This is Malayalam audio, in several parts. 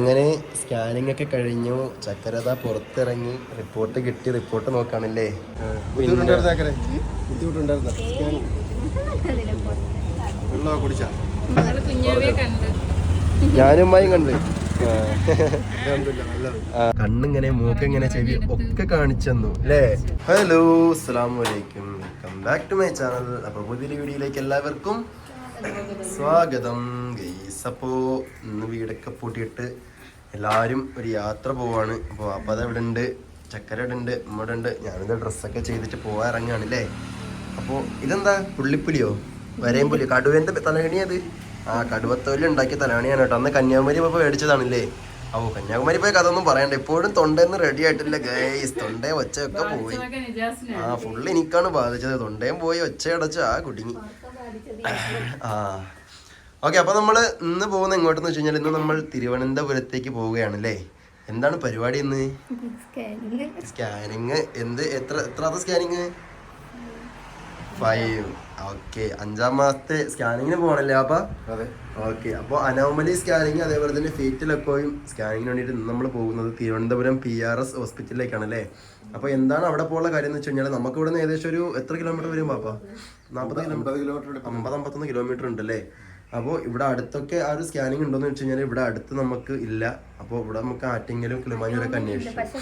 അങ്ങനെ സ്കാനിങ് ഒക്കെ കഴിഞ്ഞു. ചക്കരത പുറത്തിറങ്ങി റിപ്പോർട്ട് കിട്ടി. റിപ്പോർട്ട് നോക്കാണല്ലേ? കുഞ്ഞാവെ കണ്ട്. കണ്ണിങ്ങനെ മൂക്കിങ്ങനെ ചെവി ഒക്കെ കാണിച്ചെന്നു അല്ലേ? ഹലോ അസ്സാം വലൈക്കും welcome back to my channel അപ്പൊ പുതിയ വീഡിയോയിലേക്ക് എല്ലാവർക്കും സ്വാഗതം. ഗൈസ് അപ്പോ ഇന്ന് വീടൊക്കെ പൂട്ടിയിട്ട് എല്ലാവരും ഒരു യാത്ര പോവാണ്. അപ്പോൾ അപ്പം അത് ഉണ്ട് ചക്കര ഇവിടെ ഉണ്ട് ഇവിടെ ഉണ്ട് ഞാനിത് ഡ്രസ്സൊക്കെ ചെയ്തിട്ട് പോവാൻ ഇറങ്ങുകയാണ് അല്ലേ അപ്പോൾ ഇതെന്താ? പുള്ളിപ്പുലിയോ വരയും പുലിയോ കടുവന്റെ തലകണി അത് ആ കടുവത്തോലി ഉണ്ടാക്കിയ തലകണിയാണ് കേട്ടോ. അന്ന് കന്യാകുമാരി ഇപ്പോൾ മേടിച്ചതാണല്ലേ ഓ കന്യാകുമാരി പോയ കഥ ഒന്നും പറയണ്ട. എപ്പോഴും തൊണ്ടേന്ന് റെഡി ആയിട്ടില്ല. ഗൈസ് തൊണ്ടേ ഒച്ചയൊക്കെ പോയി. ആ ഫുള്ള് എനിക്കാണ് ബാധിച്ചത്. തൊണ്ടയും പോയി ഒച്ചയടച്ച് ആ കുടുങ്ങി. ആ ഓക്കെ അപ്പൊ നമ്മൾ ഇന്ന് പോകുന്ന എങ്ങോട്ടെന്ന് വെച്ച് കഴിഞ്ഞാൽ ഇന്ന് നമ്മൾ തിരുവനന്തപുരത്തേക്ക് പോവുകയാണ് അല്ലേ എന്താണ് പരിപാടി ഇന്ന്? സ്കാനിങ് എന്ത്? എത്ര എത്ര സ്കാനിങ് ഫൈവ് ഓക്കെ അഞ്ചാം മാസത്തെ സ്കാനിങ്ങിന് പോകണല്ലേ അപ്പ? അതെ. ഓക്കെ അപ്പോൾ അനോമലി സ്കാനിങ് അതേപോലെ തന്നെ ഫീറ്റിലൊക്കെയും സ്കാനിങ്ങിന് വേണ്ടിയിട്ട് നമ്മൾ പോകുന്നത് തിരുവനന്തപുരം പി ആർ എസ് ഹോസ്പിറ്റലിലേക്കാണ് അല്ലേ അപ്പോൾ എന്താണ് അവിടെ പോകുന്ന കാര്യം എന്ന് വെച്ച് കഴിഞ്ഞാൽ നമുക്ക് ഇവിടെ നിന്ന് ഏകദേശം ഒരു എത്ര കിലോമീറ്റർ വരും പാപ്പ? നാൽപ്പത് കിലോമീറ്റർ. അമ്പത് അമ്പത്തൊന്ന് കിലോമീറ്റർ ഉണ്ട് അല്ലേ അപ്പോൾ ഇവിടെ അടുത്തൊക്കെ ആ ഒരു സ്കാനിങ് ഉണ്ടോന്ന് വെച്ച് കഴിഞ്ഞാൽ ഇവിടെ അടുത്ത് നമുക്ക് ഇല്ല. അപ്പോൾ ഇവിടെ നമുക്ക് ആറ്റെങ്കിലും കിളിമാഞ്ഞൂരൊക്കെ അന്വേഷിച്ചു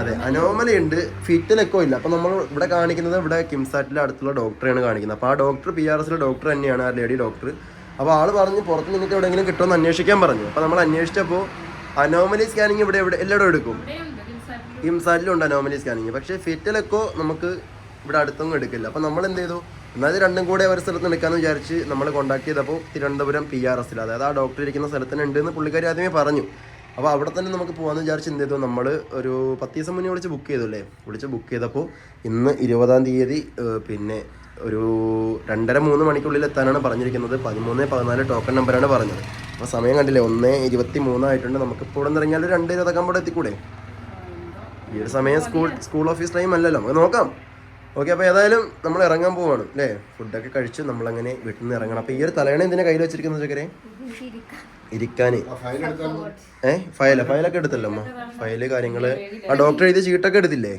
അതെ അനോമലി ഉണ്ട്. ഫിറ്റിലൊക്കെ ഇല്ല. അപ്പോൾ നമ്മൾ ഇവിടെ കാണിക്കുന്നത് ഇവിടെ കിംസാറ്റിലെ അടുത്തുള്ള ഡോക്ടറെയാണ് കാണിക്കുന്നത്. അപ്പോൾ ആ ഡോക്ടർ പി ആർ എസിലെ ഡോക്ടർ തന്നെയാണ് ആ ലേഡി ഡോക്ടർ അപ്പോൾ ആൾ പറഞ്ഞ് പുറത്ത് നിന്നിട്ട് എവിടെയെങ്കിലും കിട്ടുമെന്ന് അന്വേഷിക്കാൻ പറഞ്ഞു. അപ്പോൾ നമ്മൾ അന്വേഷിച്ചപ്പോൾ അനോമലി സ്കാനിങ് ഇവിടെ ഇവിടെ എല്ലായിടും എടുക്കും. കിംസാറ്റിലുണ്ട് കിംസാറ്റിലും. ഉണ്ട് അനോമലി സ്കാനിങ് പക്ഷേ ഫിറ്റിലൊക്കെ നമുക്ക് ഇവിടെ അടുത്തൊന്നും എടുക്കില്ല. അപ്പോൾ നമ്മൾ എന്ത് ചെയ്തു? എന്നാൽ രണ്ടും കൂടെ ഒരു സ്ഥലത്ത് എടുക്കാന്ന് വിചാരിച്ച് നമ്മൾ കോൺടാക്ട് ചെയ്തപ്പോൾ തിരുവനന്തപുരം പി ആർ എസിൽ അതായത് ആ ഡോക്ടർ ഇരിക്കുന്ന സ്ഥലത്ത് തന്നെ എന്ന് പുള്ളിക്കാരി ആദ്യമേ പറഞ്ഞു. അപ്പോൾ അവിടെ തന്നെ നമുക്ക് പോകാമെന്ന് വിചാരിച്ച് എന്ത് ചെയ്തു? നമ്മൾ ഒരു പത്ത് ദിവസം മുന്നേ വിളിച്ച് ബുക്ക് ചെയ്തു അല്ലേ? വിളിച്ച് ബുക്ക് ചെയ്തപ്പോൾ ഇന്ന് ഇരുപതാം തീയതി പിന്നെ ഒരു രണ്ടര മൂന്ന് മണിക്കുള്ളിൽ എത്താനാണ് പറഞ്ഞിരിക്കുന്നത്. പതിമൂന്ന് പതിനാല് ടോക്കൺ നമ്പറാണ് പറഞ്ഞത്. അപ്പോൾ സമയം കണ്ടില്ലേ? ഒന്ന് ഇരുപത്തി മൂന്നായിട്ടുണ്ട് നമുക്ക് ഇപ്പോൾ ഇവിടെ നിന്ന് രണ്ട് ഇരുപതൊക്കെ ആകുമ്പോൾ എത്തിക്കൂടെ? ഈ ഒരു സമയം സ്കൂൾ സ്കൂൾ ഓഫീസ് ടൈം അല്ലല്ലോ. നമുക്ക് നോക്കാം. ഓക്കെ അപ്പോൾ ഏതായാലും നമ്മൾ ഇറങ്ങാൻ പോവാണ് അല്ലേ? ഫുഡൊക്കെ കഴിച്ച് നമ്മളങ്ങനെ വീട്ടിൽ നിന്ന് ഇറങ്ങണം. അപ്പോൾ ഈ ഒരു തലയണ എന്തിനാ കയ്യിൽ വെച്ചിരിക്കുന്നത് ചക്കരെ? ഇരിക്കാന് ഏഹ് ഏ ഫയല ഫയലൊക്കെ എടുത്തല്ലോ അമ്മ? ഫയൽ കാര്യങ്ങൾ. ആ ഡോക്ടർ എഴുതിയ ചീട്ടൊക്കെ എടുത്തില്ലേ?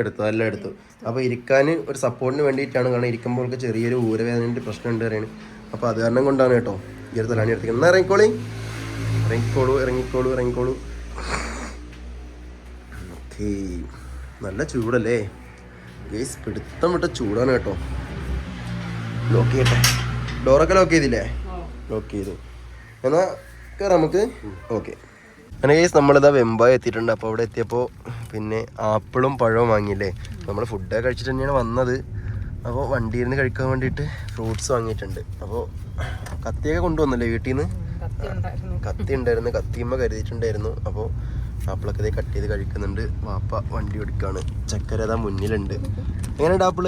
എടുത്തു എല്ലാം എടുത്തു. അപ്പോൾ ഇരിക്കാൻ ഒരു സപ്പോർട്ടിന് വേണ്ടിയിട്ടാണ് കാരണം ഇരിക്കുമ്പോൾ ചെറിയൊരു ഊരവേദനയുടെ പ്രശ്നമുണ്ട് പറയുന്നത് അപ്പോൾ അത് കാരണം കൊണ്ടാണ് കേട്ടോ ഈ ഒരു തലാണി എടുത്തിരിക്കുന്നത്. എന്നാ ഇറങ്ങിക്കോളി. ഇറങ്ങിക്കോളൂ ഇറങ്ങിക്കോളൂ ഇറങ്ങിക്കോളൂ. ഓക്കേ. നല്ല ചൂടല്ലേ? ഗേസ് പിടുത്തം വിട്ട ചൂടാണ് കേട്ടോ. ലോക്ക് ചെയ്യട്ടെ. ഡോറൊക്കെ ലോക്ക് ചെയ്തില്ലേ? ലോക്ക് ചെയ്തു. എന്നാ കയറാം നമുക്ക്. ഓക്കെ അങ്ങനെ കേസ് നമ്മളിതാ വെമ്പായി എത്തിയിട്ടുണ്ട്. അപ്പോൾ അവിടെ എത്തിയപ്പോൾ പിന്നെ ആപ്പിളും പഴവും വാങ്ങിയില്ലേ? നമ്മൾ ഫുഡൊക്കെ കഴിച്ചിട്ട് തന്നെയാണ് വന്നത്. അപ്പോൾ വണ്ടിയിൽ നിന്ന് കഴിക്കാൻ വേണ്ടിയിട്ട് ഫ്രൂട്ട്സ് വാങ്ങിയിട്ടുണ്ട്. അപ്പോൾ കത്തിയൊക്കെ കൊണ്ടുവന്നല്ലേ വീട്ടിൽ നിന്ന് കത്തി ഉണ്ടായിരുന്നു. കത്തി ഉണ്ടായിരുന്നു. കത്തിയമ്മ കരുതിയിട്ടുണ്ടായിരുന്നു. അപ്പോൾ ആപ്പിളൊക്കെ ഇതേ കട്ട് ചെയ്ത് കഴിക്കുന്നുണ്ട്. വാപ്പ വണ്ടി ഓടിക്കാണ്. ചക്കര അതാ മുന്നിലുണ്ട്. എങ്ങനെയുണ്ട് ആപ്പിൾ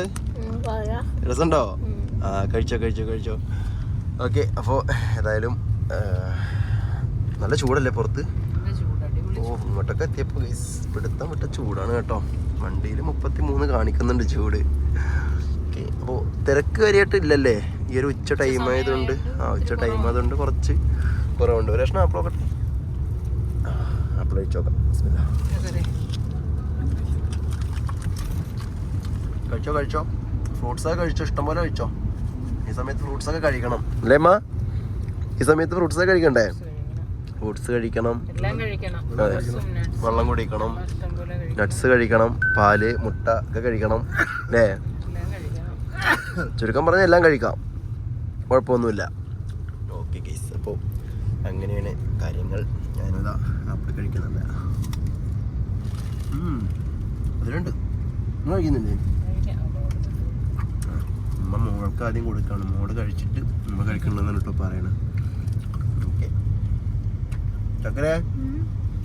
രസമുണ്ടോ? ആ കഴിച്ചോ കഴിച്ചോ കഴിച്ചോ. ഓക്കെ അപ്പോൾ ഏതായാലും നല്ല ചൂടല്ലേ പുറത്ത്? ഓ ഇങ്ങോട്ടൊക്കെ എത്തിയപ്പോൾ ഗൈസ് പിടുത്തം വിട്ട ചൂടാണ് കേട്ടോ. വണ്ടിയിൽ മുപ്പത്തി മൂന്ന് കാണിക്കുന്നുണ്ട് ചൂട്. ഓക്കെ അപ്പോൾ തിരക്ക് കാര്യമായിട്ട് ഇല്ലല്ലേ? ഈ ഒരു ഉച്ച ടൈം ആയതുകൊണ്ട്. ആ ഉച്ച ടൈം ആയതുകൊണ്ട് കുറച്ച് കുറവുണ്ട്. ഒരു ലക്ഷണം ആപ്പിളൊക്കെ നോക്കാം ബിസ്മില്ലാ. കഴിച്ചോ കഴിച്ചോ? ഫ്രൂട്ട്സ് ഒക്കെ കഴിച്ചോ? ഇഷ്ടംപോലെ കഴിച്ചോ? ഈ സമയത്ത് ഫ്രൂട്ട്സ് ഒക്കെ കഴിക്കണം. അല്ലേ അമ്മ ഈ സമയത്ത് ഫ്രൂട്ട്സ് ഒക്കെ കഴിക്കണ്ടേ? ഫ്രൂട്ട്സ് കഴിക്കണം. വെള്ളം കുടിക്കണം. നട്ട്സ് കഴിക്കണം. പാൽ മുട്ട ഒക്കെ കഴിക്കണം. അല്ലേ? ചുരുക്കം പറഞ്ഞാൽ എല്ലാം കഴിക്കാം. കുഴപ്പമൊന്നുമില്ല. ഓക്കെ കേസ് അപ്പോൾ അങ്ങനെയാണ് കാര്യങ്ങൾ. ഞാനിതാ ആപ്പിൾ കഴിക്കുന്നുണ്ട്. അതിലുണ്ട് നിങ്ങൾ കഴിക്കുന്നില്ലേ? അമ്മ മോൾക്ക് ആദ്യം കൊടുക്കാണ്. മോൾ കഴിച്ചിട്ട് നമ്മൾ കഴിക്കണമെന്നാണ് ഇപ്പോൾ പറയണത്. ഓക്കെ. ചക്കരെ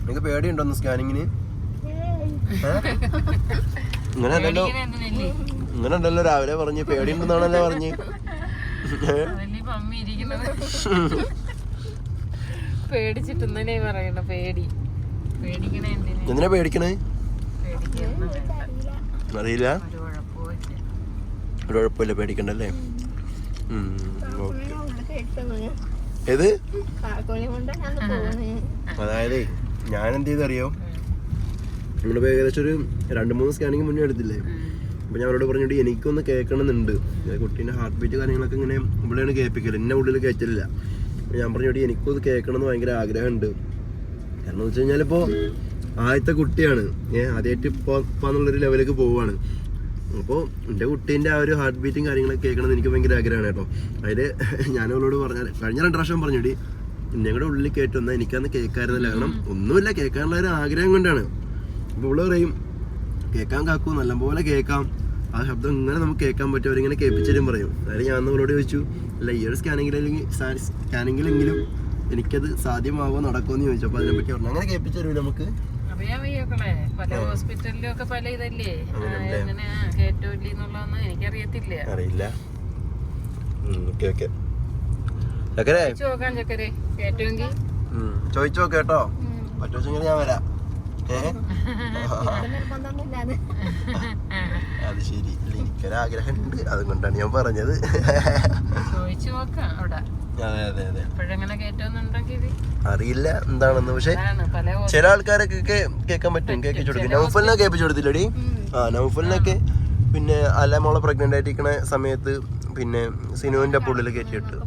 നിങ്ങൾക്ക് പേടിയുണ്ടോ ഒന്ന് സ്കാനിങ്ങിന്? ഇങ്ങനെ അല്ലല്ലോ ഇങ്ങനെ ഉണ്ടല്ലോ രാവിലെ പറഞ്ഞ് പേടിയുണ്ടെന്നാണല്ലോ പറഞ്ഞ്. അമ്മ ഇരിക്കുന്നത്. പേടി. എന്തിനാ? പേടിക്കണേ? അറിയില്ല. ഒരു കുഴപ്പമില്ല പേടിക്കണ്ടല്ലേ? ഏത്? അതായത് ഞാൻ എന്ത് ചെയ്തറിയോ നമ്മളിപ്പോൾ ഏകദേശം ഒരു രണ്ട് മൂന്ന് സ്കാനിങ് മുന്നേ എടുത്തില്ലേ? അപ്പോൾ ഞാൻ അവരോട് പറഞ്ഞിട്ട് എനിക്കൊന്ന് കേൾക്കണമെന്നുണ്ട്. കുട്ടീന്റെ ഹാർട്ട് ബീറ്റ് കാര്യങ്ങളൊക്കെ ഇങ്ങനെ ഇവിടെയാണ് കേൾപ്പിക്കൽ. എന്നെ ഉള്ളിൽ കയറ്റില്ല പറഞ്ഞോടി എനിക്കും ഇത് കേൾക്കണം കേൾക്കണമെന്ന് ഭയങ്കര ആഗ്രഹമുണ്ട്. കാരണം എന്ന് വെച്ച് കഴിഞ്ഞാൽ ഇപ്പോൾ ആദ്യത്തെ കുട്ടിയാണ്. ഏഹ് ആദ്യമായിട്ട് ഇപ്പോൾ എന്നുള്ളൊരു ലെവലിലേക്ക് പോവുകയാണ്. അപ്പോൾ എന്റെ കുട്ടീന്റെ ആ ഒരു ഹാർട്ട് ബീറ്റും കാര്യങ്ങളൊക്കെ കേൾക്കണമെന്ന് എനിക്ക് ഭയങ്കര ആഗ്രഹമാണ് കേട്ടോ. അതിൽ ഞാൻ അവളോട് പറഞ്ഞാൽ കഴിഞ്ഞ രണ്ട് പ്രാവശ്യം പറഞ്ഞിട്ട് ഞങ്ങളുടെ ഉള്ളിൽ കേട്ടൊന്നാൽ എനിക്കന്ന് കേൾക്കാറില്ല കാരണം ഒന്നുമില്ല കേൾക്കാനുള്ള ഒരു ആഗ്രഹം കൊണ്ടാണ്. അപ്പോൾ ഇവൾ പറയും കേൾക്കാൻ കാക്കൂ നല്ലപോലെ കേൾക്കാം. ആ ശബ്ദം ഇങ്ങനെ നമുക്ക് കേൾക്കാൻ പറ്റും. അവരിങ്ങനെ കേൾപ്പിച്ചാലും പറയും. അതായത് ഞാൻ നിങ്ങളോട് ചോദിച്ചു അല്ല ഈ ഒരു സ്കാനിങ്ങിലെങ്കിൽ സ്കാനിങ്ങിലെങ്കിലും എനിക്കത് സാധ്യമാവോ? നടക്കുമോ എന്ന് ചോദിച്ചു. അപ്പോൾ അതിനെപ്പറ്റി പറഞ്ഞു. അങ്ങനെ കേൾപ്പിച്ചു തരൂ നമുക്ക്? വയ്യോക്കളെ പല ഇതല്ലേ? അങ്ങനെ അങ്ങനെയല്ലേ? എങ്ങനെ കേറ്റൂല്ലേ എന്നുള്ളതൊന്നും എനിക്കറിയത്തില്ല. അറിയില്ല. Okay okay. ചോദിച്ചു കേട്ടോ. പറ്റുവെച്ചെങ്കിൽ ഞാൻ വരാം. അത് ശരി. ഇല്ല, എനിക്കൊരാഗ്രഹമുണ്ട് അതുകൊണ്ടാണ് ഞാൻ പറഞ്ഞത്. ചോദിച്ചു നോക്കാം അവിടെ. അറിയില്ല. എന്താണെന്ന് പക്ഷെ ചില ആൾക്കാരൊക്കെ കേൾക്കാൻ പറ്റും. കേൾപ്പിച്ചു കൊടുക്കും. നൗഫലിനെ കേൾപ്പിച്ചു കൊടുത്തില്ലടി ആ നൗഫലിനൊക്കെ പിന്നെ അല്ല മോളെ പ്രഗ്നന്റ് ആയിട്ടിരിക്കണ സമയത്ത് പിന്നെ സിനുവിന്റെ പുള്ളിൽ കയറ്റിയിട്ട്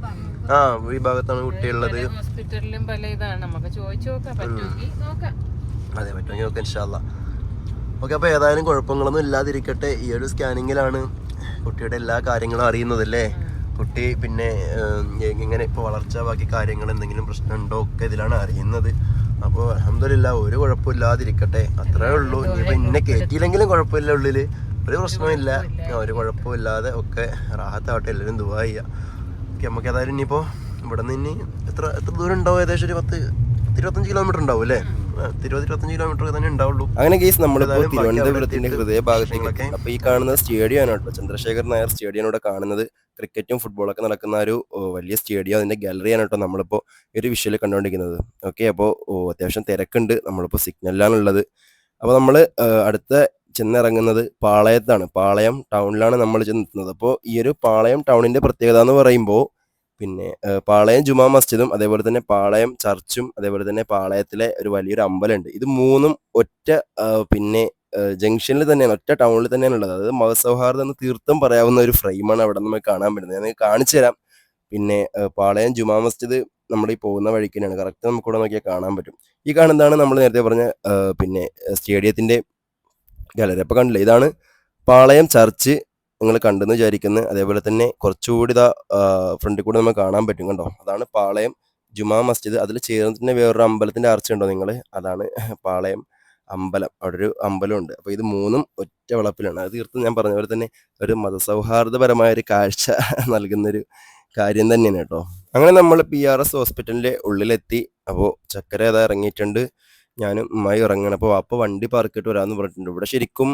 ആ ഈ ഭാഗത്താണ് കുട്ടിയുള്ളത്. ഹോസ്പിറ്റലിലും പല ഇതാണ്. നമുക്ക് ചോദിച്ചു നോക്കാം. പറ്റുമെങ്കിൽ നോക്കാം. അതെ പറ്റുമെങ്കിൽ ഓക്കെ ഇൻഷാല്ല ഓക്കെ അപ്പോൾ ഏതായാലും കുഴപ്പങ്ങളൊന്നും ഇല്ലാതിരിക്കട്ടെ. ഈ ഒരു സ്കാനിങ്ങിലാണ് കുട്ടിയുടെ എല്ലാ കാര്യങ്ങളും അറിയുന്നത് അല്ലേ കുട്ടി പിന്നെ എങ്ങനെ ഇപ്പോൾ വളർച്ച ബാക്കി കാര്യങ്ങൾ എന്തെങ്കിലും പ്രശ്നമുണ്ടോ ഒക്കെ ഇതിലാണ് അറിയുന്നത്. അപ്പോൾ അലഹമില്ല ഒരു കുഴപ്പമില്ലാതിരിക്കട്ടെ അത്രേ ഉള്ളൂ. ഇനിയിപ്പോൾ ഇന്നെ കയറ്റിയില്ലെങ്കിലും കുഴപ്പമില്ല ഉള്ളിൽ ഒരു പ്രശ്നമില്ല ഒരു കുഴപ്പമില്ലാതെ ഒക്കെ റാഹത്താവട്ടെ. എല്ലാവരും ദുബായ് ചെയ്യുക നമുക്ക് ഏതായാലും ഇനിയിപ്പോൾ ഇവിടെ നിന്ന് ഇനി എത്ര എത്ര ദൂരം ഉണ്ടാവും? ഏകദേശം ഒരു പത്ത് പത്ത് ഇരുപത്തഞ്ച് കിലോമീറ്റർ ഉണ്ടാവും അല്ലേ? ഇരുപത് ഇരുപത്തഞ്ച് കിലോമീറ്റർ തന്നെ ഉണ്ടാവുള്ളൂ. അങ്ങനെ കേസ് നമ്മളിപ്പോൾ ബാക്കി തിരുവനന്തപുരത്തിന്റെ ഹൃദയഭാഗത്തേക്ക് എത്തിയിട്ട് അപ്പൊ ഈ കാണുന്ന സ്റ്റേഡിയം ആണ് കേട്ടോ. ചന്ദ്രശേഖർ നായർ സ്റ്റേഡിയം ഇവിടെ കാണുന്നത്. ക്രിക്കറ്റും ഫുട്ബോളൊക്കെ നടക്കുന്ന ഒരു വലിയ സ്റ്റേഡിയം അതിന്റെ ഗാലറിയാണ് കേട്ടോ നമ്മളിപ്പോൾ ഈ ഒരു വിഷ്വൽ കണ്ടുകൊണ്ടിരിക്കുന്നത് ഓക്കെ അപ്പോൾ അത്യാവശ്യം തിരക്കുണ്ട്. നമ്മളിപ്പോൾ സിഗ്നലിലാണുള്ളത് അപ്പോൾ നമ്മൾ അടുത്ത ചെന്നിറങ്ങുന്നത് പാളയത്താണ്. പാളയം ടൗണിലാണ് നമ്മൾ ചെന്നെത്തുന്നത് അപ്പോൾ ഈ ഒരു പാളയം ടൗണിന്റെ പ്രത്യേകത എന്ന് പറയുമ്പോൾ പിന്നെ പാളയം ജുമാ മസ്ജിദും അതേപോലെ തന്നെ പാളയം ചർച്ചും അതേപോലെ തന്നെ പാളയത്തിലെ ഒരു വലിയൊരു അമ്പലമുണ്ട്. ഇത് മൂന്നും ഒറ്റ പിന്നെ ജംഗ്ഷനിൽ തന്നെയാണ് ഒറ്റ ടൗണിൽ തന്നെയാണ് ഉള്ളത്. അതായത് മതസൗഹാർദ്ദം എന്ന് തീർത്ഥം പറയാവുന്ന ഒരു ഫ്രെയിമാണ് അവിടെ നമുക്ക് കാണാൻ പറ്റുന്നത്. ഞാൻ കാണിച്ചു തരാം. പിന്നെ പാളയം ജുമാ മസ്ജിദ് നമ്മൾ ഈ പോകുന്ന വഴിക്ക് തന്നെയാണ്. കറക്റ്റ് നമുക്ക് ഇവിടെ നോക്കിയാൽ കാണാൻ പറ്റും. ഈ കാണുന്നതാണ് നമ്മൾ നേരത്തെ പറഞ്ഞ പിന്നെ സ്റ്റേഡിയത്തിന്റെ ഗാലറി. അപ്പോൾ കണ്ടില്ലേ ഇതാണ് പാളയം ചർച്ച് നിങ്ങൾ കണ്ടെന്ന് വിചാരിക്കുന്നു അതേപോലെ തന്നെ കുറച്ചുകൂടി ഇതാ ഫ്രണ്ടിൽ കൂടി നമുക്ക് കാണാൻ പറ്റും കണ്ടോ? അതാണ് പാളയം ജുമാ മസ്ജിദ്. അതിൽ ചേർന്ന് തന്നെ വേറൊരു അമ്പലത്തിന്റെ ആർച്ച ഉണ്ടോ നിങ്ങൾ അതാണ് പാളയം അമ്പലം. അവിടെ ഒരു അമ്പലമുണ്ട് അപ്പോൾ ഇത് മൂന്നും ഒറ്റ വളപ്പിലാണ്. അത് തീർത്തും ഞാൻ പറഞ്ഞ പോലെ തന്നെ ഒരു മതസൗഹാർദ്ദപരമായ ഒരു കാഴ്ച നൽകുന്നൊരു കാര്യം തന്നെയാണ് കേട്ടോ. അങ്ങനെ നമ്മൾ പി ആർ എസ് ഹോസ്പിറ്റലിന്റെ ഉള്ളിലെത്തി. അപ്പോൾ ചക്കര ഏതാ ഇറങ്ങിയിട്ടുണ്ട്? ഞാനും ഉമ്മായി ഇറങ്ങണം. അപ്പോൾ വാപ്പ വണ്ടി പാർക്ക് ചെയ്തിട്ട് വരാമെന്ന് പറഞ്ഞിട്ടുണ്ട്. ഇവിടെ ശരിക്കും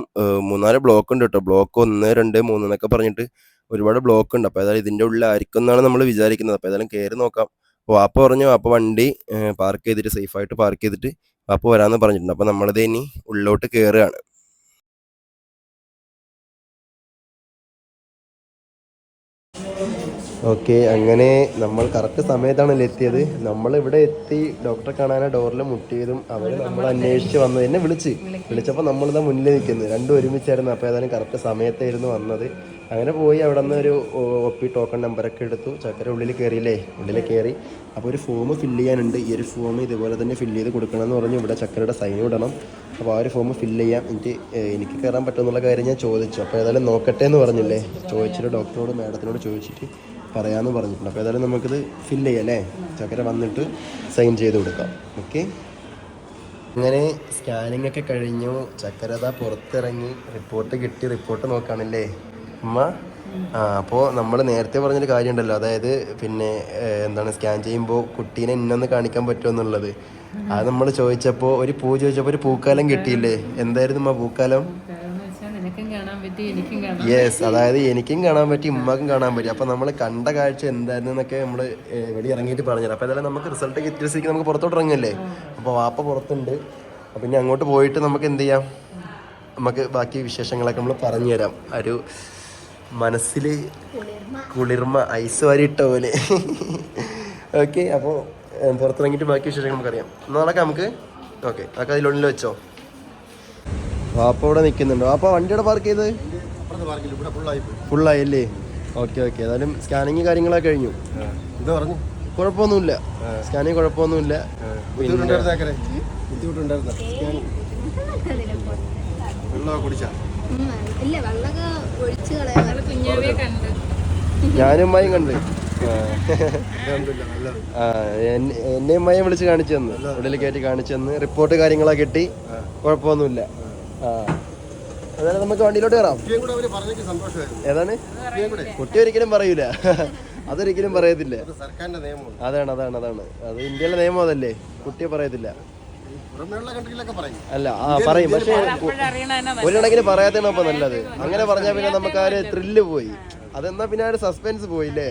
മൂന്നാൽ ബ്ലോക്ക് ഉണ്ട് കേട്ടോ. ബ്ലോക്ക് ഒന്ന് രണ്ട് മൂന്ന് എന്നൊക്കെ പറഞ്ഞിട്ട് ഒരുപാട് ബ്ലോക്ക് ഉണ്ട്. അപ്പോൾ ഏതായാലും ഇതിന്റെ ഉള്ളിലായിരിക്കും എന്നാണ് നമ്മൾ വിചാരിക്കുന്നത്. അപ്പോൾ ഏതായാലും കയറി നോക്കാം. അപ്പോൾ വാപ്പ പറഞ്ഞു വാപ്പ വണ്ടി പാർക്ക് ചെയ്തിട്ട് സേഫായിട്ട് പാർക്ക് ചെയ്തിട്ട് വാപ്പ വരാമെന്ന് പറഞ്ഞിട്ടുണ്ട്. അപ്പോൾ നമ്മളിത് ഇനി ഉള്ളിലോട്ട് കയറുകയാണ് ഓക്കെ അങ്ങനെ നമ്മൾ കറക്റ്റ് സമയത്താണല്ലോ എത്തിയത്. നമ്മൾ ഇവിടെ എത്തി ഡോക്ടറെ കാണാനാ ഡോറിൽ മുട്ടിയതും അവർ നമ്മൾ അന്വേഷിച്ച് വന്നത്. എന്നെ വിളിച്ച്. വിളിച്ചപ്പോൾ നമ്മളിതാ മുന്നിൽ നിൽക്കുന്നത് രണ്ടും ഒരുമിച്ചായിരുന്നു. അപ്പോൾ ഏതായാലും കറക്റ്റ് സമയത്തായിരുന്നു വന്നത്. അങ്ങനെ പോയി അവിടെ നിന്ന് ഒരു ഒ പി ടോക്കൺ നമ്പറൊക്കെ എടുത്തു. ചക്കര ഉള്ളിൽ കയറിയില്ലേ ഉള്ളിൽ കയറി അപ്പോൾ ഒരു ഫോം ഫില്ല് ചെയ്യാനുണ്ട്. ഈ ഒരു ഫോം ഇതുപോലെ തന്നെ ഫില്ല് ചെയ്ത് കൊടുക്കണം എന്ന് പറഞ്ഞു. ഇവിടെ ചക്കരയുടെ സൈൻ ഇടണം. അപ്പോൾ ആ ഒരു ഫോം ഫില്ല് ചെയ്യാം. എനിക്ക് എനിക്ക് കയറാൻ പറ്റുമെന്നുള്ള കാര്യം ഞാൻ ചോദിച്ചു. അപ്പോൾ ഏതായാലും നോക്കട്ടെ എന്ന് പറഞ്ഞില്ലേ? ചോദിച്ചിട്ട് ഡോക്ടറോട് മാഡത്തിനോട് ചോദിച്ചിട്ട് പറയാമെന്ന് പറഞ്ഞിട്ടുണ്ട്. അപ്പോൾ ഏതായാലും നമുക്കിത് ഫില്ല് ചെയ്യാം അല്ലേ? ചക്കര വന്നിട്ട് സൈൻ ചെയ്ത് കൊടുക്കാം. ഓക്കെ അങ്ങനെ സ്കാനിങ് ഒക്കെ കഴിഞ്ഞു. ചക്കരത പുറത്തിറങ്ങി. റിപ്പോർട്ട് കിട്ടി. റിപ്പോർട്ട് നോക്കുകയാണല്ലേ അമ്മ ആ അപ്പോൾ നമ്മൾ നേരത്തെ പറഞ്ഞൊരു കാര്യമുണ്ടല്ലോ. അതായത് പിന്നെ എന്താണ് സ്കാൻ ചെയ്യുമ്പോൾ കുട്ടീനെ ഇന്നൊന്ന് കാണിക്കാൻ പറ്റുമോ എന്നുള്ളത്. അത് നമ്മൾ ചോദിച്ചപ്പോൾ ഒരു പൂ ചോദിച്ചപ്പോൾ ഒരു പൂക്കാലം കിട്ടിയില്ലേ? എന്തായിരുന്നു അമ്മ പൂക്കാലം കാരണം വെച്ചാൽ നിനക്കും കാണാൻ പറ്റി എനിക്കും കാണാം യെസ് അതായത് എനിക്കും കാണാൻ പറ്റി ഉമ്മാക്കും കാണാൻ പറ്റി. അപ്പൊ നമ്മൾ കണ്ട കാഴ്ച എന്തായിരുന്നു എന്നൊക്കെ നമ്മൾ വെളി ഇറങ്ങിയിട്ട് പറഞ്ഞു അപ്പൊ ഏതായാലും നമുക്ക് റിസൾട്ട് കിട്ടിയ നമുക്ക് പുറത്തോട്ട് ഇറങ്ങല്ലേ അപ്പൊ വാപ്പ പുറത്തുണ്ട്. അപ്പൊ ഇനി അങ്ങോട്ട് പോയിട്ട് നമുക്ക് എന്ത് ചെയ്യാം? നമുക്ക് ബാക്കി വിശേഷങ്ങളൊക്കെ നമ്മൾ പറഞ്ഞു തരാം ഒരു മനസ്സിൽ കുളിർമ ഐസ് വാരിയിട്ട പോലെ. ഓക്കെ അപ്പോൾ പുറത്തിറങ്ങിയിട്ട് ബാക്കി വിശേഷങ്ങൾ നമുക്കറിയാം. നാളെ നമുക്ക് ഓക്കെ അതൊക്കെ അതിലുള്ളിൽ വെച്ചോ? വാപ്പ ഇവിടെ നിൽക്കുന്നുണ്ട്. വാപ്പ വണ്ടിയുടെ പാർക്ക് ചെയ്ത്? അപ്പുറത്ത് പാർക്കില്ല ഇവിടെ ഫുള്ളായി അല്ലേ ഓക്കെ ഓക്കെ. ഏതായാലും സ്കാനിങ് കാര്യങ്ങളൊക്കെ കഴിഞ്ഞു. ഇത് പറഞ്ഞു? കുഴപ്പമൊന്നുമില്ല. സ്കാനിങ് കുഴപ്പമൊന്നുമില്ല. ഞാനും മയം കണ്ട്. എന്നെയും മയം എന്നെ- അമ്മായും വിളിച്ച് കാണിച്ചു തന്നു. ഉള്ളിൽ കയറ്റി കാണിച്ചു തന്ന്. റിപ്പോർട്ട് കാര്യങ്ങളൊക്കെ കിട്ടി. കുഴപ്പമൊന്നുമില്ല. അതായത് നമുക്ക് വണ്ടിയിലോട്ട് കയറാം ഏതാണ്? കുട്ടി ഒരിക്കലും പറയൂല. അതൊരിക്കലും പറയത്തില്ല. അതാണ് അതാണ് അതാണ്. അത് ഇന്ത്യയിലെ നിയമം അതല്ലേ? കുട്ടിയെ പറയത്തില്ല. അല്ല ആ പറയും. പക്ഷെ ഒരു കണക്കിന് പറയാത്തതാണ് അപ്പൊ നല്ലത്. അങ്ങനെ പറഞ്ഞാൽ പിന്നെ നമുക്ക് ആ ഒരു ത്രില്ല് പോയി. അതെന്നാ പിന്നെ ആ ഒരു സസ്പെൻസ് പോയില്ലേ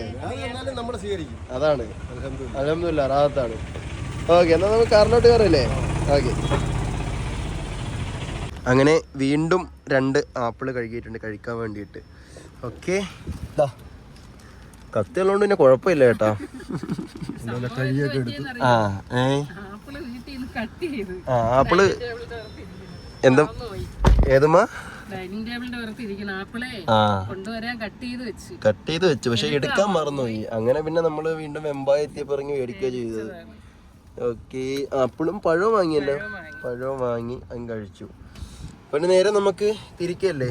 അതാണ്. അലഹമില്ല അലഹമില്ല റാഹത്താണ്. ഓക്കെ എന്നാ നമുക്ക് കാറിലോട്ട് കയറില്ലേ ഓക്കെ. അങ്ങനെ വീണ്ടും രണ്ട് ആപ്പിൾ കഴുകിയിട്ടുണ്ട് കഴിക്കാൻ വേണ്ടിയിട്ട്. ഓക്കെ. കത്തിയുള്ളതുകൊണ്ട് പിന്നെ കുഴപ്പമില്ല കേട്ടാ. ആ ഏ. ആ ആപ്പിൾ എന്താ? ഏതുമാ കട്ട് ചെയ്ത് വെച്ച്. കട്ട് ചെയ്ത് വെച്ചു. പക്ഷെ എടുക്കാൻ മറന്നുപോയി. അങ്ങനെ പിന്നെ നമ്മൾ വീണ്ടും വെമ്പായ എത്തിയപ്പോ ഇറങ്ങി മേടിക്കുക ചെയ്തത്. ഓക്കെ. ആപ്പിളും പഴവും വാങ്ങിയല്ലോ. പഴവും വാങ്ങി. അങ്ങ് കഴിച്ചു. പിന്നെ നേരെ നമുക്ക് തിരിക്കല്ലേ?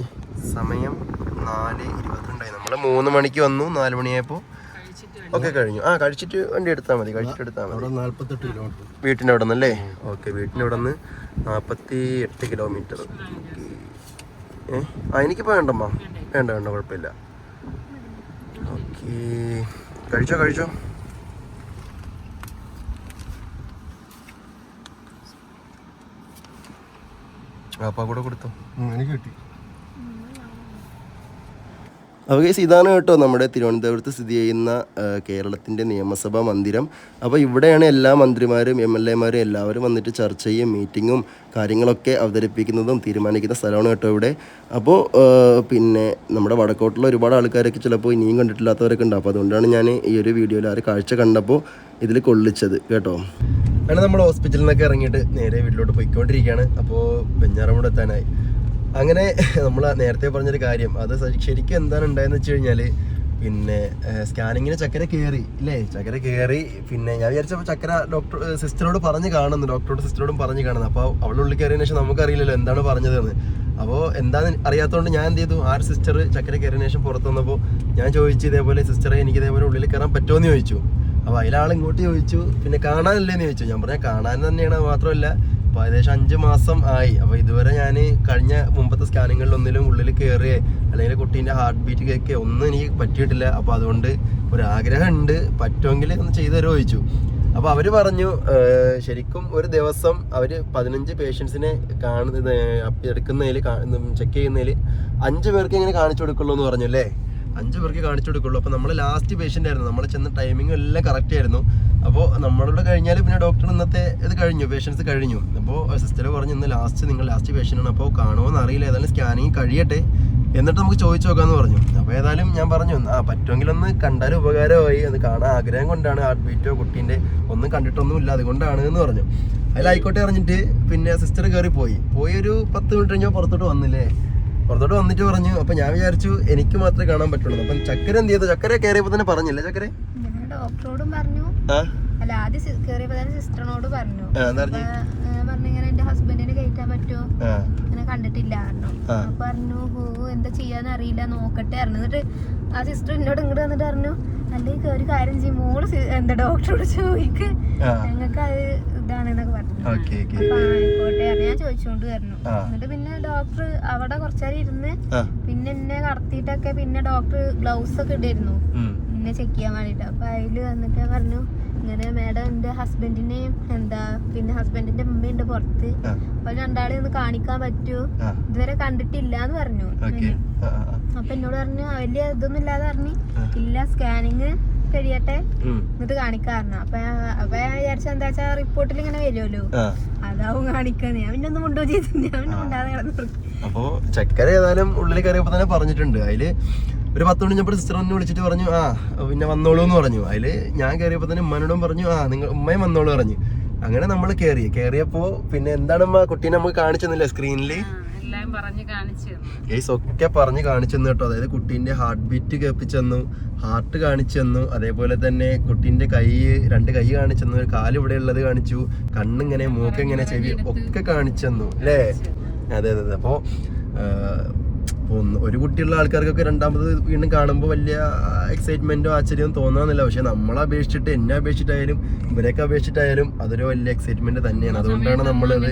സമയം നാല് ഇരുപത്തിരണ്ടായി. നമ്മൾ മൂന്ന് മണിക്ക് വന്നു നാല് മണിയായപ്പോൾ ഓക്കെ കഴിഞ്ഞു. ആ കഴിച്ചിട്ട് വണ്ടി എടുത്താൽ മതി കഴിച്ചിട്ട് എടുത്താൽ മതി. നാല്പത്തെട്ട് കിലോമീറ്റർ. വീട്ടിന്റെ അവിടെ നിന്നല്ലേ ഓക്കെ വീട്ടിന്റെ അവിടെ നിന്ന് നാൽപ്പത്തി എട്ട് കിലോമീറ്റർ. ഏ? ആ എനിക്കിപ്പോൾ വേണ്ടമ്മ. വേണ്ട വേണ്ട കുഴപ്പമില്ല. ഓക്കെ. കഴിച്ചോ കഴിച്ചോ? അപ്പാ കൂടെ കൊടുത്തു. എനിക്ക് കിട്ടി. അപ്പോൾ ഗൈസ് ഇതാണ് കേട്ടോ നമ്മുടെ തിരുവനന്തപുരത്ത് സ്ഥിതി ചെയ്യുന്ന കേരളത്തിന്റെ നിയമസഭാ മന്ദിരം. അപ്പോൾ ഇവിടെയാണ് എല്ലാ മന്ത്രിമാരും എം എൽ എമാരും എല്ലാവരും വന്നിട്ട് ചർച്ചയും മീറ്റിങ്ങും കാര്യങ്ങളൊക്കെ അവതരിപ്പിക്കുന്നതും തീരുമാനിക്കുന്ന സ്ഥലമാണ് കേട്ടോ ഇവിടെ. അപ്പോൾ പിന്നെ നമ്മുടെ വടക്കോട്ടുള്ള ഒരുപാട് ആൾക്കാരൊക്കെ ചിലപ്പോൾ ഇനിയും കണ്ടിട്ടില്ലാത്തവരൊക്കെ ഉണ്ട്. അപ്പോൾ അതുകൊണ്ടാണ് ഞാൻ ഈ ഒരു വീഡിയോയിൽ ആ ഒരു കാഴ്ച കണ്ടപ്പോൾ ഇതിൽ കൊള്ളിച്ചത് കേട്ടോ. അങ്ങനെ നമ്മൾ ഹോസ്പിറ്റലിൽ നിന്നൊക്കെ ഇറങ്ങിയിട്ട് നേരെ വീട്ടിലോട്ട് പോയിക്കൊണ്ടിരിക്കുകയാണ്. അപ്പോൾ വെഞ്ഞാറമൂട് എത്താനായി. അങ്ങനെ നമ്മൾ നേരത്തെ പറഞ്ഞൊരു കാര്യം അത് ശരിക്കും എന്താണ് ഉണ്ടായെന്ന് വെച്ച് കഴിഞ്ഞാൽ പിന്നെ സ്കാനിങ്ങിന് ചക്കര കയറി ഇല്ലേ? ചക്കര കയറി പിന്നെ ഞാൻ വിചാരിച്ചപ്പോൾ ചക്കര ഡോക്ടർ സിസ്റ്ററോട് പറഞ്ഞ് കാണുന്നു. ഡോക്ടറോട് സിസ്റ്ററോടും പറഞ്ഞ് കാണുന്നു. അപ്പോൾ അവളുടെ ഉള്ളിൽ കയറിയതിന് ശേഷം നമുക്കറിയില്ലല്ലോ എന്താണ് പറഞ്ഞതെന്ന്. അപ്പോൾ എന്താന്ന് അറിയാത്തതുകൊണ്ട് ഞാൻ എന്ത് ചെയ്തു? ആ സിസ്റ്റർ ചക്കര കയറിയതിന് ശേഷം പുറത്ത് വന്നപ്പോൾ ഞാൻ ചോദിച്ചു ഇതേപോലെ സിസ്റ്ററെ എനിക്ക് ഇതേപോലെ ഉള്ളിൽ കയറാൻ പറ്റുമോ എന്ന് ചോദിച്ചു. അപ്പോൾ അതിലാൾ ഇങ്ങോട്ട് ചോദിച്ചു പിന്നെ കാണാനല്ലേന്ന് ചോദിച്ചു. ഞാൻ പറഞ്ഞാൽ കാണാൻ തന്നെയാണ് മാത്രമല്ല. അപ്പോൾ ഏകദേശം അഞ്ച് മാസം ആയി. അപ്പോൾ ഇതുവരെ ഞാൻ കഴിഞ്ഞ മുമ്പത്തെ സ്കാനിങ്ങുകളിലൊന്നിലും ഉള്ളിൽ കയറിയേ അല്ലെങ്കിൽ കുട്ടീന്റെ ഹാർട്ട് ബീറ്റ് കേൾക്കുകയോ ഒന്നും എനിക്ക് പറ്റിയിട്ടില്ല. അപ്പോൾ അതുകൊണ്ട് ഒരു ആഗ്രഹമുണ്ട് പറ്റുമെങ്കിൽ ഒന്ന് ചെയ്തു തരുമോ ചോദിച്ചു. അപ്പോൾ അവർ പറഞ്ഞു ശരിക്കും ഒരു ദിവസം അവർ പതിനഞ്ച് പേഷ്യൻസിനെ കാണുന്നത് എടുക്കുന്നതിൽ ചെക്ക് ചെയ്യുന്നതിൽ അഞ്ച് പേർക്ക് ഇങ്ങനെ കാണിച്ചു കൊടുക്കുള്ളൂ എന്ന് പറഞ്ഞു അല്ലേ? അഞ്ച് പേർക്ക് കാണിച്ചു കൊടുക്കുള്ളൂ. അപ്പോൾ നമ്മൾ ലാസ്റ്റ് പേഷ്യന്റ് ആയിരുന്നു. നമ്മൾ ചെന്ന ടൈമിംഗ് എല്ലാം കറക്റ്റ് ആയിരുന്നു. അപ്പോൾ നമ്മളോട് കഴിഞ്ഞാൽ പിന്നെ ഡോക്ടർ ഇന്നത്തെ ഇത് കഴിഞ്ഞു. പേഷ്യൻസ് കഴിഞ്ഞു. അപ്പോൾ സിസ്റ്റർ പറഞ്ഞു ഇന്ന് ലാസ്റ്റ് നിങ്ങൾ ലാസ്റ്റ് പേഷ്യന്റ് ആണ്. അപ്പോൾ കാണുമോയെന്ന് അറിയില്ല. ഏതായാലും സ്കാനിങ് കഴിയട്ടെ. എന്നിട്ട് നമുക്ക് ചോദിച്ചു നോക്കാമെന്ന് പറഞ്ഞു. അപ്പോൾ ഏതായാലും ഞാൻ പറഞ്ഞു ആ പറ്റുമെങ്കിൽ ഒന്ന് കണ്ടാൽ ഉപകാരമായി. എന്ന് കാണാൻ ആഗ്രഹം കൊണ്ടാണ് ഹാർട്ട് ബീറ്റോ കുട്ടീന്റെ ഒന്നും കണ്ടിട്ടൊന്നും ഇല്ല അതുകൊണ്ടാണ് എന്ന് പറഞ്ഞു. അതിലായിക്കോട്ടെ അറിഞ്ഞിട്ട് പിന്നെ സിസ്റ്റർ കയറി പോയി പോയി ഒരു പത്ത് മിനിറ്റ് കഴിഞ്ഞാൽ പുറത്തോട്ട് വന്നില്ലേ? പുറത്തോട്ട് വന്നിട്ട് പറഞ്ഞു. അപ്പൊ ഞാൻ വിചാരിച്ചു എനിക്ക് മാത്രമേ കാണാൻ പറ്റുള്ളൂ. അപ്പം ചക്കര എന്ത് ചെയ്തു? ചക്കര കയറിയപ്പോ തന്നെ പറഞ്ഞില്ലേ ചക്കര? ഡോക്ടറോടും പറഞ്ഞു. അല്ല ആദ്യം കയറിയപ്പോ തന്നെ സിസ്റ്ററിനോട് പറഞ്ഞു. പറഞ്ഞേ? പറഞ്ഞു ഇങ്ങനെ എന്റെ ഹസ്ബൻഡിന് കയറ്റാൻ പറ്റുമോ? അങ്ങനെ കണ്ടിട്ടില്ല പറഞ്ഞു. പറഞ്ഞു ഓ എന്താ ചെയ്യാൻ അറിയില്ല നോക്കട്ടെ പറഞ്ഞു. എന്നിട്ട് ആ സിസ്റ്റർ എന്നോട് ഇങ്ങോട്ട് വന്നിട്ട് പറഞ്ഞു അല്ലെങ്കിൽ ഒരു കാര്യം ചെയ്യും. മോൾ എന്താ ഡോക്ടറോട് ചോദിക്ക്. ഞങ്ങൾക്ക് അത് പറഞ്ഞു. ഓക്കെ അപ്പൊ ആ, ആയിക്കോട്ടെ ഞാൻ ചോദിച്ചോണ്ട് വരണം. എന്നിട്ട് പിന്നെ ഡോക്ടർ അവിടെ കുറച്ചേരം ഇരുന്ന് പിന്നെ എന്നെ കടത്തിയിട്ടൊക്കെ പിന്നെ ഡോക്ടർ ഗ്ലൗസ് ഒക്കെ ഇട്ടിരുന്നു. എന്നെ ചെക്ക് ചെയ്യാൻ വേണ്ടിട്ട് അപ്പൊ അതിൽ വന്നിട്ട് പറഞ്ഞു ഇങ്ങനെ മാഡം എന്റെ ഹസ്ബൻഡിനെയും എന്താ പിന്നെ ഹസ്ബൻഡിന്റെ ഉമ്മയുണ്ട് പുറത്ത്. അപ്പൊ രണ്ടാളെ ഒന്ന് കാണിക്കാൻ പറ്റൂ. ഇതുവരെ കണ്ടിട്ടില്ല എന്ന് പറഞ്ഞു. അപ്പൊ എന്നോട് പറഞ്ഞു "ആ, വലിയ ഇതൊന്നും ഇല്ലാതെ പറഞ്ഞു. ഇല്ല സ്കാനിങ് കഴിയട്ടെ. എന്നിട്ട് കാണിക്കാറുണ്ട് അപ്പൊ അപ്പൊ ഞാൻ വിചാരിച്ച എന്താ വെച്ചാ റിപ്പോർട്ടിൽ ഇങ്ങനെ വരുമല്ലോ അതാവും കാണിക്കാന്ന്. ഞാൻ പിന്നെ ഒന്നും മുണ്ടോ ചെയ്തു ഞാൻ പിന്നെ ഉണ്ടാതെ കിടന്നു അപ്പോ ചക്കര ഏതായാലും ഉള്ളിൽ കയറിയപ്പോ തന്നെ പറഞ്ഞിട്ടുണ്ട്. അതിൽ ഒരു പത്ത് മണി ഞാൻ സിസ്റ്റർ എന്നെ വിളിച്ചിട്ട് പറഞ്ഞു ആ പിന്നെ വന്നോളൂ എന്ന് പറഞ്ഞു. അതിൽ ഞാൻ കയറിയപ്പോ തന്നെ ഉമ്മനോടും പറഞ്ഞു ആ നിങ്ങൾ ഉമ്മയും വന്നോളൂ പറഞ്ഞു. അങ്ങനെ നമ്മൾ കയറി കയറിയപ്പോ പിന്നെ എന്താണ് ഉമ്മ കുട്ടീനെ നമുക്ക് സ്ക്രീനിൽ കാണിച്ചു തന്നു. ഗൈസ് ഒക്കെ പറഞ്ഞു കാണിച്ചു തന്നു കേട്ടോ. അതായത് കുട്ടീന്റെ ഹാർട്ട് ബീറ്റ് കേൾപ്പിച്ചു തന്നു. ഹാർട്ട് കാണിച്ചു തന്നു. അതേപോലെ തന്നെ കുട്ടീന്റെ കൈ രണ്ട് കൈ കാണിച്ചു തന്നു. ഒരു കാൽ ഇവിടെ ഉള്ളത് കാണിച്ചു. കണ്ണിങ്ങനെ മൂക്കിങ്ങനെ ചെവി ഒക്കെ കാണിച്ചു തന്നു. അല്ലേ? അതെ അതെ അതെ. അപ്പോ ഒന്ന് ഒരു കുട്ടിയുള്ള ആൾക്കാർക്കൊക്കെ രണ്ടാമത് വീണ്ടും കാണുമ്പോൾ വലിയ എക്സൈറ്റ്മെന്റോ ആശ്ചര്യവും തോന്നാന്നില്ല. പക്ഷെ നമ്മളെ അപേക്ഷിച്ചിട്ട് എന്നെ അപേക്ഷിച്ചിട്ടായാലും ഇവരെയൊക്കെ അപേക്ഷിച്ചിട്ടായാലും അതൊരു വലിയ എക്സൈറ്റ്മെന്റ് തന്നെയാണ്. അതുകൊണ്ടാണ് നമ്മളത്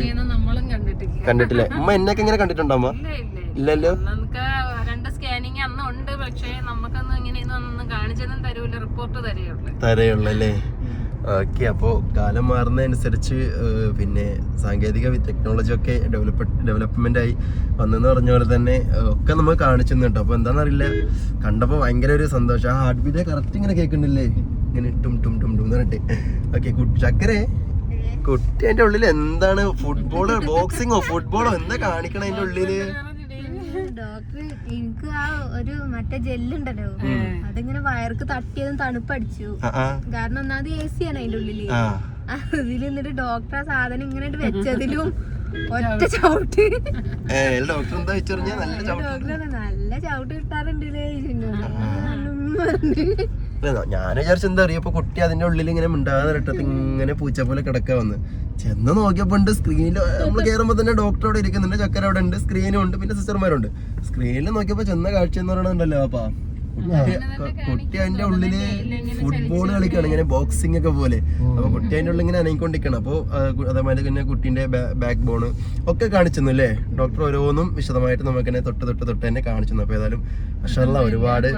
കണ്ടിട്ടില്ല. ഉമ്മ എന്നൊക്കെ ഇങ്ങനെ കണ്ടിട്ടുണ്ടോ അമ്മ ഇല്ല ഇല്ല ഇല്ലല്ലോ? സ്കാനിങ് അന്ന് ഉണ്ട്. പക്ഷേ നമുക്കൊന്നും ഇങ്ങനെയൊന്നും ഒന്നും കാണിച്ചതും തരൂല റിപ്പോർട്ട് തരുള്ളൂ തരയുള്ളല്ലേ ഓക്കെ അപ്പോൾ കാലം മാറുന്നതനുസരിച്ച് പിന്നെ സാങ്കേതിക ടെക്നോളജി ഒക്കെ ഡെവലപ്പ് ഡെവലപ്മെന്റ് ആയി വന്നെന്ന് പറഞ്ഞ പോലെ തന്നെ ഒക്കെ നമ്മൾ കാണിച്ചു കേട്ടോ അപ്പോൾ എന്താണെന്നറിയില്ല കണ്ടപ്പോൾ ഭയങ്കര ഒരു സന്തോഷം. ആ ഹാർട്ട് ബീറ്റ് കറക്റ്റ് ഇങ്ങനെ കേൾക്കുന്നില്ലേ? ഇങ്ങനെ ടും ടും ടും ടും എന്ന് പറഞ്ഞിട്ട്. ഓക്കെ ചക്കരെ കുട്ടി അതിന്റെ ഉള്ളിൽ എന്താണ് ഫുട്ബോളോ ബോക്സിങ്ങോ ഫുട്ബോളോ എന്താ കാണിക്കണ അതിന്റെ ഉള്ളിൽ? ഡോക്ടർ എനിക്ക് ആ ഒരു മറ്റേ ജെല്ലുണ്ടല്ലോ. അതിങ്ങനെ വയർക്ക് തട്ടിയതും തണുപ്പടിച്ചു. കാരണം ഒന്നാമത് എ സി ആണ് അതിന്റെ ഉള്ളിൽ. അതിൽ എന്നിട്ട് ഡോക്ടർ ആ സാധനം ഇങ്ങനെ വെച്ചതിലും ഒറ്റ ചവിട്ട്. ഏ ഡോക്ടർ എന്താ വെച്ചറിഞ്ഞാ നല്ല ചവിട്ട്. കിട്ടാറുണ്ട് നല്ല ചവിട്ട് കിട്ടാറുണ്ടല്ലേ പറഞ്ഞു. ഞാൻ വിചാരിച്ച എന്താ അറിയാം? ഇപ്പൊ കുട്ടി അതിന്റെ ഉള്ളിൽ ഇങ്ങനെ മിണ്ടാതെ ഇട്ടത് ഇങ്ങനെ പൂച്ച പോലെ കിടക്കാൻ വന്ന്. ചെന്ന് നോക്കിയപ്പോ ഉണ്ട് സ്ക്രീനിൽ നമ്മൾ കയറുമ്പോ തന്നെ ഡോക്ടർ അവിടെ ഇരിക്കുന്നുണ്ട് ചക്കര അവിടെ ഉണ്ട് സ്ക്രീനും ഉണ്ട് പിന്നെ സിസ്റ്റർമാരുണ്ട് സ്ക്രീനിൽ നോക്കിയപ്പോ ചെന്ന കാഴ്ച എന്ന് പറയണുണ്ടല്ലോ അപ്പാ കുട്ടി അതിന്റെ ഉള്ളിൽ ഫുട്ബോൾ കളിക്കാണ് ഇങ്ങനെ ബോക്സിംഗ് ഒക്കെ പോലെ. അപ്പൊ കുട്ടി അതിന്റെ ഉള്ളിൽ ഇങ്ങനെ അനങ്ങിക്കൊണ്ടിരിക്കണം. അപ്പൊ അതേമാതിരി പിന്നെ കുട്ടീന്റെ ബാക്ക് ബോൺ ഒക്കെ കാണിച്ചു അല്ലേ? ഡോക്ടർ ഓരോന്നും വിശദമായിട്ട് നമുക്ക് തന്നെ തൊട്ട് തൊട്ട് തൊട്ട് തന്നെ കാണിച്ചു അപ്പൊ ഏതായാലും അഷല്ല ഒരുപാട്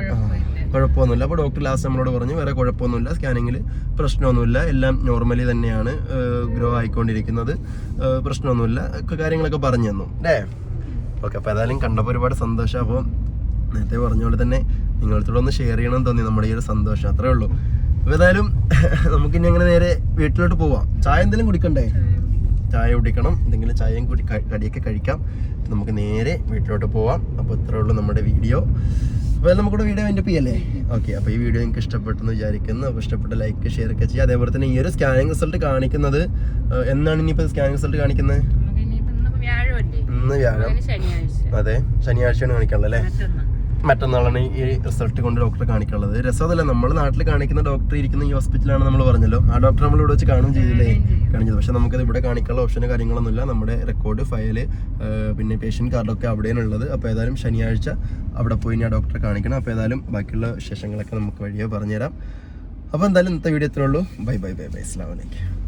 കുഴപ്പമൊന്നുമില്ല. അപ്പോൾ ഡോക്ടർ ലാസ്റ്റ് നമ്മളോട് പറഞ്ഞു വേറെ കുഴപ്പമൊന്നുമില്ല. സ്കാനിങ്ങിൽ പ്രശ്നമൊന്നുമില്ല. എല്ലാം നോർമലി തന്നെയാണ് ഗ്രോ ആയിക്കൊണ്ടിരിക്കുന്നത്. പ്രശ്നമൊന്നുമില്ല. കാര്യങ്ങളൊക്കെ പറഞ്ഞു തന്നു. അല്ലേ ഓക്കെ അപ്പോൾ ഏതായാലും കണ്ടപ്പോൾ ഒരുപാട് സന്തോഷം. അപ്പോൾ നേരത്തെ പറഞ്ഞ പോലെ തന്നെ നിങ്ങളത്തോടെ ഒന്ന് ഷെയർ ചെയ്യണം തോന്നി. നമ്മുടെ ഈ ഒരു സന്തോഷം. അത്രേ ഉള്ളൂ. അപ്പോൾ ഏതായാലും നമുക്കിനി അങ്ങനെ നേരെ വീട്ടിലോട്ട് പോവാം. ചായ എന്തെങ്കിലും കുടിക്കണ്ടേ? ചായ കുടിക്കണം. എന്തെങ്കിലും ചായയും കുടി കടിയൊക്കെ കഴിക്കാം. നമുക്ക് നേരെ വീട്ടിലോട്ട് പോവാം. അപ്പോൾ ഇത്രേ ഉള്ളൂ നമ്മുടെ വീഡിയോ. അപ്പോൾ നമുക്കിവിടെ വീഡിയോ എന്റെ ചെയ്യല്ലേ? ഓക്കെ അപ്പോൾ ഈ വീഡിയോ നിങ്ങൾക്ക് ഇഷ്ടപ്പെട്ടെന്ന് വിചാരിക്കുന്നു. അപ്പോൾ ഇഷ്ടപ്പെട്ട ലൈക്ക് ഷെയർ ഒക്കെ ചെയ്യുക. അതേപോലെ തന്നെ ഈ ഒരു സ്കാനിങ് റിസൾട്ട് കാണിക്കുന്നത് എന്നാണ് ഇനിയിപ്പോൾ സ്കാനിങ് റിസൾട്ട് കാണിക്കുന്നത്? ഇന്ന് വ്യാഴം. അതെ ശനിയാഴ്ചയാണ് കാണിക്കാനുള്ളത് അല്ലേ? മറ്റന്നാ മറ്റന്നാളാണ് ഈ റിസൾട്ട് കൊണ്ട് ഡോക്ടറെ കാണിക്കാനുള്ളത്. രസമല്ല നമ്മൾ നാട്ടിൽ കാണിക്കുന്ന ഡോക്ടർ ഇരിക്കുന്ന ഈ ഹോസ്പിറ്റലാണ് നമ്മൾ പറഞ്ഞല്ലോ. ആ ഡോക്ടർ നമ്മൾ ഇവിടെ വെച്ച് കാണുകയും ചെയ്തില്ലേ? കാണിച്ചത് പക്ഷെ നമുക്കത് ഇവിടെ കാണിക്കാനുള്ള ഓപ്ഷന് കാര്യങ്ങളൊന്നുമില്ല നമ്മുടെ റെക്കോർഡ് ഫയൽ പിന്നെ പേഷ്യന്റ് കാർഡൊക്കെ അവിടെയാണ് ഉള്ളത് അപ്പോൾ ഏതായാലും ശനിയാഴ്ച അവിടെ പോയി ഞാൻ ഡോക്ടറെ കാണിക്കണം. അപ്പോൾ ഏതായാലും ബാക്കിയുള്ള വിശേഷങ്ങളൊക്കെ നമുക്ക് വഴിയെ പറഞ്ഞുതരാം. അപ്പോൾ എന്തായാലും ഇന്നത്തെ വീഡിയോ ഇത്രേ ഉള്ളൂ. Bye bye bye bye. അസ്ലാം വലൈക്കും